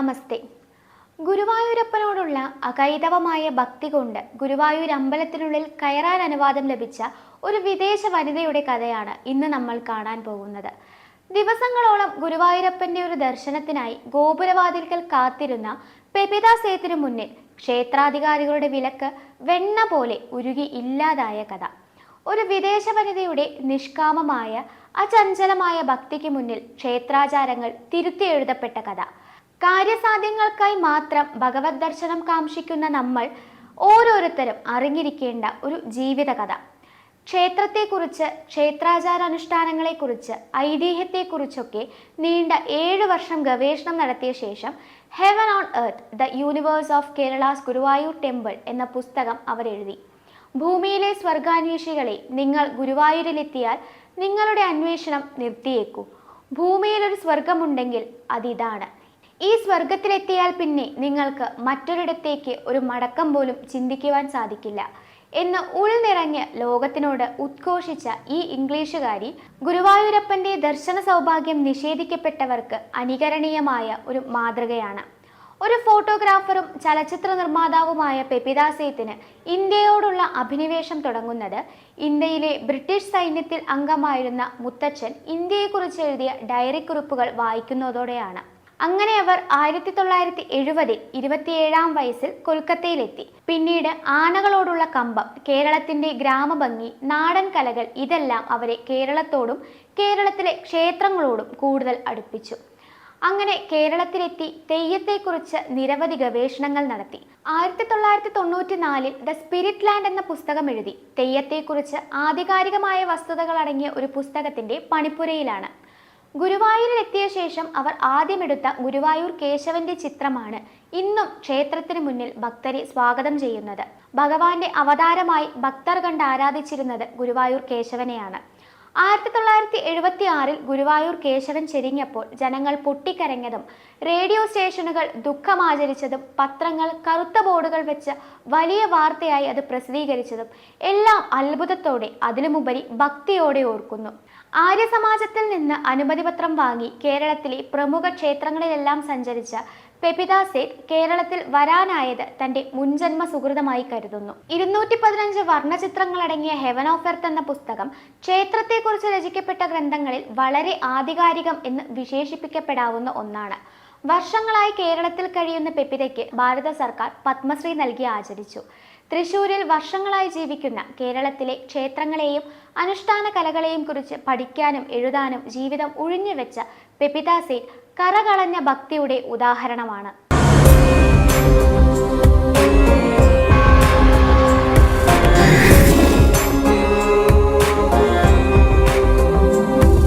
നമസ്തേ. ഗുരുവായൂരപ്പനോടുള്ള അകൈതവമായ ഭക്തി കൊണ്ട് ഗുരുവായൂർ അമ്പലത്തിനുള്ളിൽ കയറാൻ അനുവാദം ലഭിച്ച ഒരു വിദേശ വനിതയുടെ കഥയാണ് ഇന്ന് നമ്മൾ കാണാൻ പോകുന്നത്. ദിവസങ്ങളോളം ഗുരുവായൂരപ്പന്റെ ഒരു ദർശനത്തിനായി ഗോപുരവാതിൽക്കൽ കാത്തിരുന്ന പെപിത സേത്തിനു മുന്നിൽ ക്ഷേത്രാധികാരികളുടെ വിലക്ക് വെണ്ണ പോലെ ഉരുകി ഇല്ലാതായ കഥ. ഒരു വിദേശ വനിതയുടെ നിഷ്കാമമായ അചഞ്ചലമായ ഭക്തിക്ക് മുന്നിൽ ക്ഷേത്രാചാരങ്ങൾ തിരുത്തി എഴുതപ്പെട്ട കഥ. കാര്യസാധ്യങ്ങൾക്കായി മാത്രം ഭഗവത് ദർശനം കാംക്ഷിക്കുന്ന നമ്മൾ ഓരോരുത്തരും അറിഞ്ഞിരിക്കേണ്ട ഒരു ജീവിത കഥ ക്ഷേത്രത്തെക്കുറിച്ച് ക്ഷേത്രാചാരാനുഷ്ഠാനങ്ങളെക്കുറിച്ച് ഐതിഹ്യത്തെക്കുറിച്ചൊക്കെ നീണ്ട ഏഴ് വർഷം ഗവേഷണം നടത്തിയ ശേഷം heaven on earth the universe of Kerala's Guruvayur temple എന്ന പുസ്തകം അവർ എഴുതി ഭൂമിയിലെ സ്വർഗാന്വേഷികളെ നിങ്ങൾ ഗുരുവായൂരിലെത്തിയാൽ നിങ്ങളുടെ അന്വേഷണം നിർത്തിയേക്കൂ. ഭൂമിയിൽ ഒരു സ്വർഗമുണ്ടെങ്കിൽ അതിതാണ്. ഈ സ്വർഗത്തിലെത്തിയാൽ പിന്നെ നിങ്ങൾക്ക് മറ്റൊരിടത്തേക്ക് ഒരു മടക്കം പോലും ചിന്തിക്കുവാൻ സാധിക്കില്ല എന്ന് ഉൾനിറഞ്ഞ് ലോകത്തിനോട് ഉദ്ഘോഷിച്ച ഈ ഇംഗ്ലീഷുകാരി ഗുരുവായൂരപ്പന്റെ ദർശന സൗഭാഗ്യം നിഷേധിക്കപ്പെട്ടവർക്ക് അനുകരണീയമായ ഒരു മാതൃകയാണ്. ഒരു ഫോട്ടോഗ്രാഫറും ചലച്ചിത്ര നിർമ്മാതാവുമായ പെപിദാസേത്തിന് ഇന്ത്യയോടുള്ള അഭിനിവേശം തുടങ്ങുന്നത് ഇന്ത്യയിലെ ബ്രിട്ടീഷ് സൈന്യത്തിൽ അംഗമായിരുന്ന മുത്തച്ഛൻ ഇന്ത്യയെക്കുറിച്ച് എഴുതിയ ഡയറി കുറിപ്പുകൾ വായിക്കുന്നതോടെയാണ്. അങ്ങനെ അവർ ആയിരത്തി തൊള്ളായിരത്തി എഴുപതിൽ ഇരുപത്തിയേഴാം വയസ്സിൽ കൊൽക്കത്തയിലെത്തി. പിന്നീട് ആനകളോടുള്ള കമ്പം കേരളത്തിന്റെ ഗ്രാമഭംഗി നാടൻ കലകൾ ഇതെല്ലാം അവരെ കേരളത്തോടും കേരളത്തിലെ ക്ഷേത്രങ്ങളോടും കൂടുതൽ അടുപ്പിച്ചു. അങ്ങനെ കേരളത്തിലെത്തി തെയ്യത്തെക്കുറിച്ച് നിരവധി ഗവേഷണങ്ങൾ നടത്തി. ആയിരത്തി തൊള്ളായിരത്തി തൊണ്ണൂറ്റി നാലിൽ ദ സ്പിരിറ്റ് ലാൻഡ് എന്ന പുസ്തകം എഴുതി. തെയ്യത്തെക്കുറിച്ച് ആധികാരികമായ വസ്തുതകൾ അടങ്ങിയ ഒരു പുസ്തകത്തിന്റെ പണിപ്പുരയിലാണ്. ഗുരുവായൂരിൽ എത്തിയ ശേഷം അവർ ആദ്യമെടുത്ത ഗുരുവായൂർ കേശവന്റെ ചിത്രമാണ് ഇന്നും ക്ഷേത്രത്തിന് മുന്നിൽ ഭക്തരെ സ്വാഗതം ചെയ്യുന്നത്. ഭഗവാന്റെ അവതാരമായി ഭക്തർ കണ്ട് ആരാധിച്ചിരുന്നത് ഗുരുവായൂർ കേശവനെയാണ്. ആയിരത്തി തൊള്ളായിരത്തി എഴുപത്തി ആറിൽ ഗുരുവായൂർ കേശവൻ ചെരിഞ്ഞപ്പോൾ ജനങ്ങൾ പൊട്ടിക്കരഞ്ഞതും റേഡിയോ സ്റ്റേഷനുകൾ ദുഃഖമാചരിച്ചതും പത്രങ്ങൾ കറുത്ത ബോർഡുകൾ വെച്ച് വലിയ വാർത്തയായി അത് പ്രസിദ്ധീകരിച്ചതും എല്ലാം അത്ഭുതത്തോടെ അതിലുമുപരി ഭക്തിയോടെ ഓർക്കുന്നു. ആര്യസമാജത്തിൽ നിന്ന് അനുമതി പത്രം വാങ്ങി കേരളത്തിലെ പ്രമുഖ ക്ഷേത്രങ്ങളിലെല്ലാം സഞ്ചരിച്ച പെപിത സേത് കേരളത്തിൽ വരാനായത് തന്റെ മുൻജന്മ സുഹൃതമായി കരുതുന്നു. ഇരുന്നൂറ്റി പതിനഞ്ച് വർണചിത്രങ്ങളടങ്ങിയ ഹെവൻ ഓഫ് എർത്ത് എന്ന പുസ്തകം ക്ഷേത്രത്തെക്കുറിച്ച് രചിക്കപ്പെട്ട ഗ്രന്ഥങ്ങളിൽ വളരെ ആധികാരികം എന്ന് വിശേഷിപ്പിക്കപ്പെടാവുന്ന ഒന്നാണ്. വർഷങ്ങളായി കേരളത്തിൽ കഴിയുന്ന പെപിതയ്ക്ക് ഭാരത സർക്കാർ പത്മശ്രീ നൽകി ആചരിച്ചു. തൃശൂരിൽ വർഷങ്ങളായി ജീവിക്കുന്ന കേരളത്തിലെ ക്ഷേത്രങ്ങളെയും അനുഷ്ഠാന കലകളെയും കുറിച്ച് പഠിക്കാനും എഴുതാനും ജീവിതം ഉഴിഞ്ഞുവെച്ച പെപിത സേറ്റ് കറകളഞ്ഞ ഭക്തിയുടെ ഉദാഹരണമാണ്.